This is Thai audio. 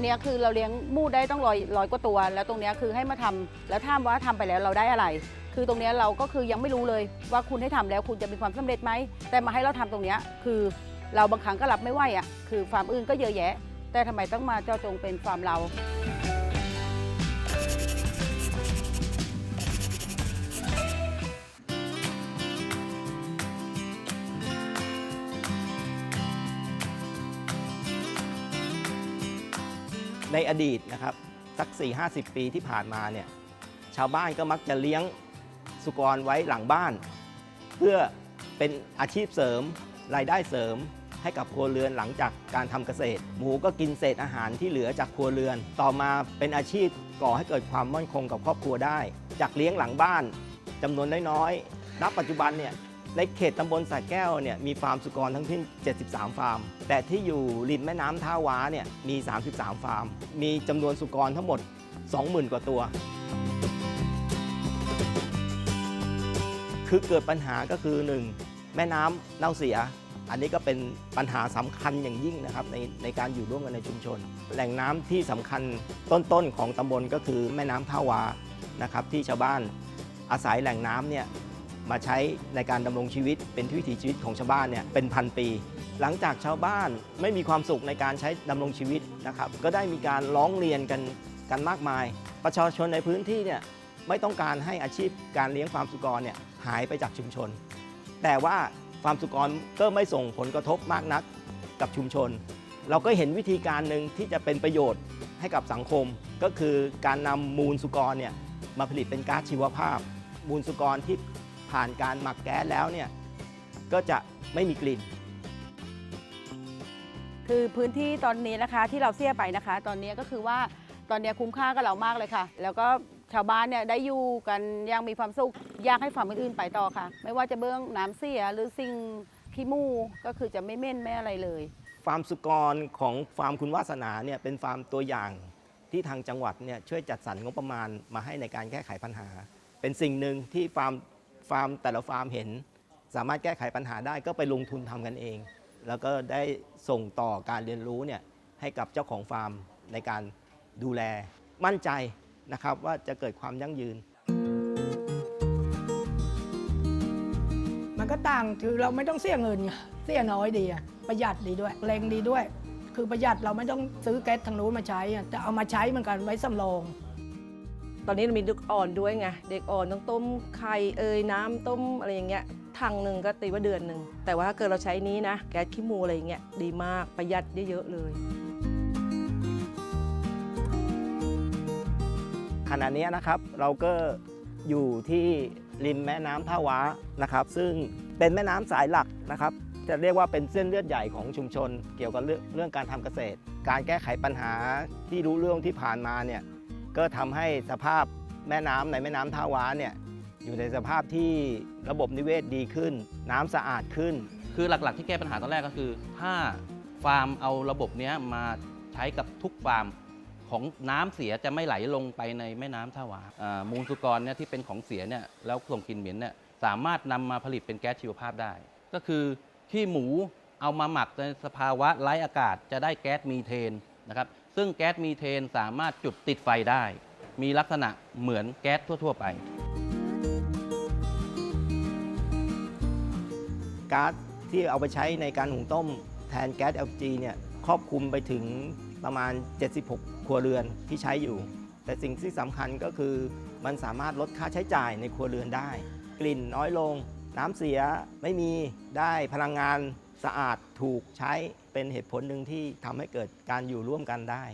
รงเนี้ยคือเราเลี้ยงมูดได้ต้องร้อยร้อยกว่าตัว แล้วตรงเนี้ยคือให้มาทำแล้วถามว่าทำไปแล้วเราได้อะไร คือตรงเนี้ยเราก็คือยังไม่รู้เลยว่าคุณให้ทำแล้วคุณจะมีความสำเร็จไหมแต่มาให้เราทำตรงเนี้ยคือเราบางครั้งก็รับไม่ไหวอะคือฟาร์มอื่นก็เยอะแยะ แต่ทำไมต้องมาเจ้าะจงเป็นฟาร์มเรา ในอดีตนะครับสัก 4 50 ปีที่ผ่านมาเนี่ยชาวบ้านก็มักจะเลี้ยงสุกรไว้หลังบ้าน เพื่อเป็นอาชีพเสริมรายได้เสริมให้กับครัวเรือนหลังจากการทำเกษตร หมูก็กินเศษอาหารที่เหลือจากครัวเรือน ต่อมาเป็นอาชีพก่อให้เกิดความมั่นคงกับครอบครัวได้ จากเลี้ยงหลังบ้านจำนวนน้อยๆณปัจจุบันเนี่ย ในเขตตำบลสระแก้วเนี่ยมีฟาร์มสุกรทั้งสิ้น 73 ฟาร์ม แต่ที่อยู่ริมแม่น้ำท่าว้าเนี่ยมี 33 ฟาร์ม มีจำนวนสุกรทั้งหมด 20,000 กว่าตัว คือเกิดปัญหาก็คือ 1. แม่น้ำเน่าเสีย อันนี้ก็เป็นปัญหาสำคัญอย่างยิ่งนะครับในในการอยู่ร่วมกันในชุมชน แหล่งน้ำที่สำคัญต้นๆของตำบลก็คือแม่น้ำท่าวานะครับที่ชาวบ้านอาศัยแหล่งน้ำเนี่ย มาใช้ในการดำรงชีวิต เป็นวิถีชีวิตของชาวบ้านเนี่ยเป็นพันปี หลังจากชาวบ้านไม่มีความสุขในการใช้ดำรงชีวิตนะครับ ก็ได้มีการร้องเรียนกันกันมากมาย ประชาชนในพื้นที่เนี่ยไม่ต้องการให้อาชีพการเลี้ยงฟาร์มสุกรเนี่ยหายไปจากชุมชน แต่ว่าฟาร์มสุกรก็ไม่ส่งผลกระทบมากนักกับชุมชน เราก็เห็นวิธีการหนึ่งที่จะเป็นประโยชน์ให้กับสังคม ก็คือการนำมูลสุกรเนี่ยมาผลิตเป็นก๊าซชีวภาพ มูลสุกรที่ ผ่านการหมักแก๊สแล้วเนี่ยก็จะไม่มีกลิ่น คือพื้นที่ตอนนี้นะคะที่เราเสียไปนะคะ ตอนนี้ก็คือว่าตอนนี้คุ้มค่ากับเรามากเลยค่ะ แล้วก็ชาวบ้านเนี่ยได้อยู่กันอยังมีความสุขอยากให้ฟาร์มอื่นๆไปต่อค่ะ ไม่ว่าจะเบื้องน้ำเสียหรือสิ่งขี้มูกก็คือจะไม่เม่นไม่อะไรเลยฟาร์มสุกรของฟาร์มคุณวาสนาเนี่ยเป็นฟาร์มตัวอย่างที่ทางจังหวัดเนี่ยช่วยจัดสรรงบประมาณมาให้ในการแก้ไขปัญหา เป็นสิ่งหนึ่งที่ฟาร์ม ฟาร์มแต่ละฟาร์มเห็น สามารถแก้ไขปัญหาได้ก็ไปลงทุนทำกันเอง แล้วก็ได้ส่งต่อการเรียนรู้เนี่ยให้กับเจ้าของฟาร์มในการดูแล มั่นใจนะครับว่าจะเกิดความยั่งยืน มันก็ต่างคือเราไม่ต้องเสียเงินไงเสียน้อยดีอะประหยัดดีด้วยแรงดีด้วย คือประหยัดเราไม่ต้องซื้อแก๊สทางนู้นมาใช้อะแต่เอามาใช้เหมือนกันไว้สำรอง ตอนนี้เรามีเด็กอ่อนด้วยไงเด็กอ่อนต้องต้มไข่เอยน้ำต้มอะไรอย่างเงี้ยถังหนึ่งก็ตีว่าเดือนหนึ่งแต่ว่าถ้าเกิดเราใช้นี้นะแก๊สขี้มูอะไรอย่างเงี้ยดีมากประหยัดเยอะเลยขณะนี้นะครับเราก็อยู่ที่ริมแม่น้ำท่าวานะครับ ซึ่งเป็นแม่น้ำสายหลักนะครับ จะเรียกว่าเป็นเส้นเลือดใหญ่ของชุมชน เกี่ยวกับเรื่องการทำเกษตร การแก้ไขปัญหาที่รู้เรื่องที่ผ่านมาเนี่ย ก็ทำให้สภาพแม่น้ำในแม่น้ำท่าวาเนี่ยอยู่ในสภาพที่ระบบนิเวศดีขึ้น น้ำสะอาดขึ้น คือหลักๆ ที่แก้ปัญหาตอนแรกก็คือ ถ้าฟาร์มเอาระบบเนี้ยมาใช้กับทุกฟาร์มของน้ำเสียจะไม่ไหลลงไปในแม่น้ำท่าหวาอ่ามูลสุกรเนี่ยที่เป็นของเสียเนี่ยแล้วส่งกลิ่นเหม็นเนี่ยสามารถนำมาผลิตเป็นแก๊สชีวภาพได้ ก็คือที่หมูเอามาหมักในสภาวะไร้อากาศจะได้แก๊สมีเทนนะครับ ซึ่งแก๊สมีเทนสามารถจุดติดไฟได้ มีลักษณะเหมือนแก๊สทั่ว ๆ ไป ก๊าซที่เอาไปใช้ในการหุงต้มแทนแก๊ส LPG เนี่ยครอบคลุมไปถึงประมาณ 76 ครัวเรือนที่ใช้อยู่ แต่สิ่งที่สำคัญก็คือมันสามารถลดค่าใช้จ่ายในครัวเรือนได้ กลิ่นน้อยลง น้ำเสียไม่มีได้พลังงาน สะอาดถูกใช้เป็นเหตุผลหนึ่งที่ทำให้เกิดการอยู่ร่วมกันได้